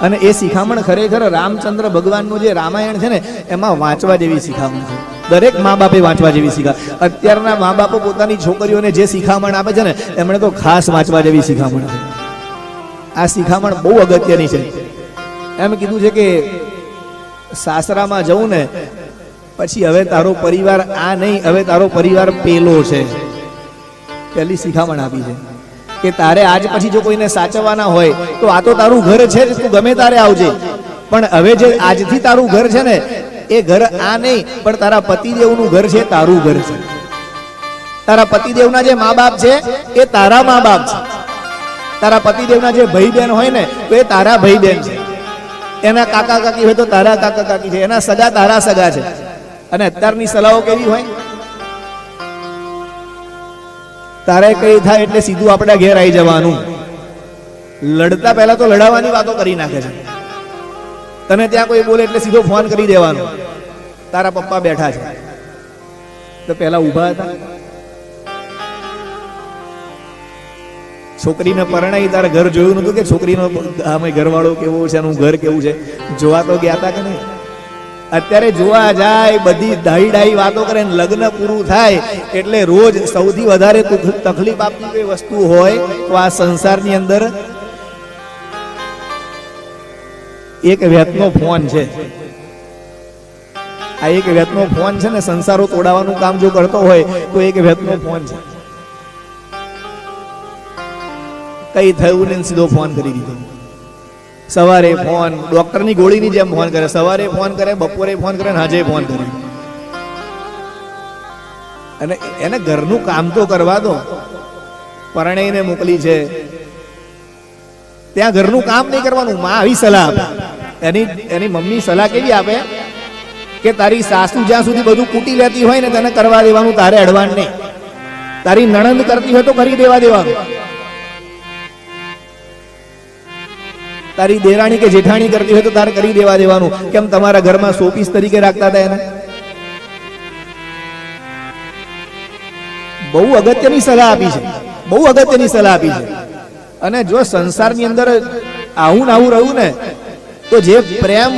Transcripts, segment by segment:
અને એ શિખામણ ખરેખર રામચંદ્ર ભગવાનનું જે રામાયણ છે ને, એમાં વાંચવા જેવી શિખામણ છે. દરેક મા બાપે વાંચવા જેવી શીખા અત્યારના મા બાપો પોતાની છોકરીઓને જે શિખામણ આપે છે ને, એમણે તો ખાસ વાંચવા જેવી શિખામણ છે. આ શિખામણ બહુ અગત્યની છે. એમ કીધું છે કે, સાસરામાં જવું ને, પછી હવે તારો પરિવાર આ નહીં, હવે તારો પરિવાર પેલો છે. પહેલી શિખામણ આપી છે. કે તારે આજ પછી જો કોઈને સાચવવાના હોય, તો આ તો તારું ઘર છે જ, તું ગમે તારે આવજે. પણ હવે જે આજથી તારું ઘર છે ને, એ ઘર આ નહીં, પણ તારા પતિદેવનું ઘર છે, તારું ઘર છે. તારા પતિદેવના જે મા બાપ છે, એ તારા મા બાપ છે. તારા પતિદેવના જે ભાઈ બહેન હોય ને, તો એ તારા ભાઈ બહેન છે. એના કાકા કાકી હોય તો તારા કાકા કાકી છે, એના સગા તારા સગા છે. અને અત્યારની સલાહો કેવી હોય? તારે કઈ થાય એટલે સીધું આપણા ઘેર આવી જવાનું. લડતા પહેલા તો લડાવવાની વાતો કરી નાખે છે. તને ત્યાં કોઈ બોલે એટલે સીધો ફોન કરી દેવાનો. તારા પપ્પા બેઠા છે. તો પહેલા ઊભા હતા. છોકરીને પરણાઈ તારા ઘર જોયું નતું કે છોકરીનો આમે ઘરવાળો કેવો છે એનું ઘર કેવું છે? જોવા તો ગયા હતા કે નહીં? અત્યારે જોવા જાય, બધી ડાઈ ડાઈ વાતો કરે લગ્ન પૂરું થાય, એટલે રોજ સૌથી વધારે તકલીફ આપતી કોઈ વસ્તુ હોય તો આ સંસારની અંદર એક વ્યતનો ફોન છે. આ એક વ્યતનો ફોન છે ને સંસારો તોડાવવાનું કામ જો કરતો હોય તો એક વ્યતનો ફોન છે. કઈ થયું ને સીધો ફોન કરી દીધો. સવારે ફોન, ડોક્ટરની ગોળીની જેમ ફોન કરે, સવારે ફોન કરે, બપોરે ફોન કરે હાજે ફોન કરે. અને એને ઘરનું કામ તો કરવા દો પરણેને મોકલી છે. ત્યાં ઘરનું કામ નહીં કરવાનું, માં આવી સલાહ આપે. એની એની મમ્મી સલાહ કેવી આપે? કે તારી સાસુ જ્યાં સુધી બધું કૂટી લેતી હોય ને, તેને કરવા દેવાનું, તારે અડવાન નહીં. તારી નણંદ કરતી હોય તો કરી દેવા દેવાનું. તારી દેરાણી કે જેઠાણી કરતી હોય તો તારે કરી દેવા દેવાનું. કેમ તમારા ઘરમાં શોપીસ તરીકે રાખતા હતા એને? બહુ અગત્યની સલાહ આપી છે. બહુ અગત્યની સલાહ આપી છે. અને જો સંસારની અંદર આવું ને આવું રહ્યું ને, તો જે પ્રેમ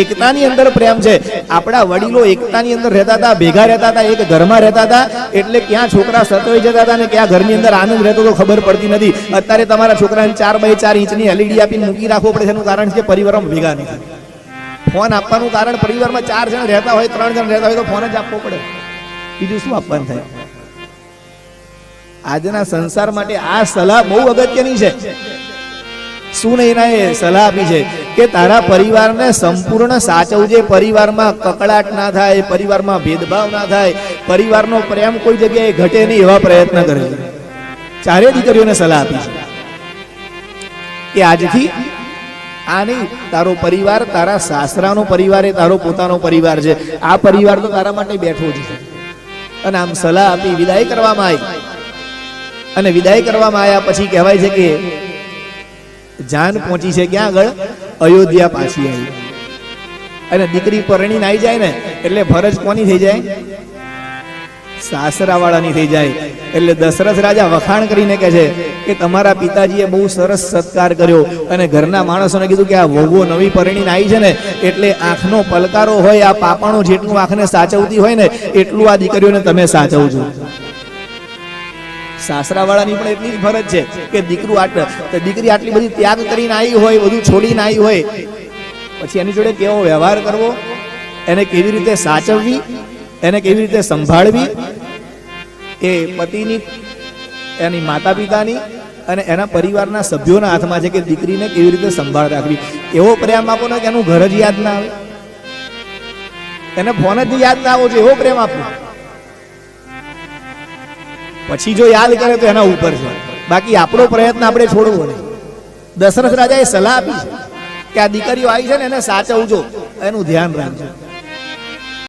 એકતાની અંદર પ્રેમ છે. આપણા વડીલો એકતાની અંદર રહેતા હતા, ભેગા રહેતા હતા, એક ઘરમાં રહેતા હતા, એટલે ક્યાં છોકરા સતોઈ જતા હતા ને ક્યાં ઘરની અંદર આનંદ રહેતો તો ખબર પડતી નથી. અત્યારે તમારા છોકરાને ચાર બાય ચાર ઇંચની એલઈડી આપીને મૂકી રાખવો પડે એનું કારણ છે પરિવારમાં ભેગા નથી. ફોન આપવાનું કારણ પરિવારમાં ચાર જણ રહેતા હોય, ત્રણ જણ રહેતા હોય તો ફોન જ આપવો પડે. બીજું શું આપવાનું થાય? આજના સંસાર માટે આ સલાહ બહુ અગત્યની છે. શું નહીં સલાહ આપી છે? કે તારા પરિવારને સંપૂર્ણ સાચવજે, પરિવારમાં કકડાટ ના થાય, પરિવારમાં ભેદભાવ ના થાય, પરિવારનો પ્રેમ કોઈ જગ્યાએ ઘટે નહીં એવા પ્રયત્ન કરજે ચારે દીકરીઓને સલાહ આપી છે કે આજથી આ નહીં, તારો પરિવાર તારા સાસરાનો પરિવાર એ તારો પોતાનો પરિવાર છે. આ પરિવાર તો તારા માટે બેઠો જ છે. અને આમ સલાહ આપી, વિદાય કરવામાં આવી. અને વિદાય કરવામાં આવ્યા પછી કહેવાય છે કે જાન પહોંચી છે ક્યાં આગળ? અયોધ્યા પાછી આવી. અને દીકરી પરણીને આવી જાય ને, એટલે ફરજ કોની થઈ જાય? સાસરાવાળાની થઈ જાય. એટલે દશરથ રાજા વખાણ કરીને કહે છે કે તમારા પિતાજીએ બહુ સરસ સત્કાર કર્યો અને ઘરના માણસોને કીધું કે આ વહુઓ નવી પરણીને આવી છે ને, એટલે આંખનો પલકારો હોય, આ પાપણો જેટલું આંખને સાચવતી હોય ને, એટલું આ દીકરીઓને તમે સાચવજો. સાસરાવાળાની પણ એટલી જ ફરજ છે કે દીકરું આટ તો દીકરી આટલી બધી ત્યાગ કરીને આવી હોય, બધું છોડીને આવી હોય. પછી એની જોડે કેવો વ્યવહાર કરવો? એને કેવી રીતે સાચવવી? એને કેવી રીતે સંભાળવી? એ પતિની, એની માતા પિતાની અને એના પરિવારના સભ્યોના હાથમાં છે કે દીકરીને કેવી રીતે સંભાળ રાખવી. એવો પ્રેમ આપો ને કે એનું ઘર જ યાદ ના આવે. એને ફોન જ યાદ ના આવો જોઈએ, એવો પ્રેમ આપવો પછી જો યાદ કરે તો એના ઉપર છે. બાકી આપણો પ્રયત્ન આપણે છોડવો નહીં. દશરથ રાજાએ સલાહ આપી છે કે આ દીકરીઓ આવી છે ને એને સાચવજો, એનું ધ્યાન રાખજો.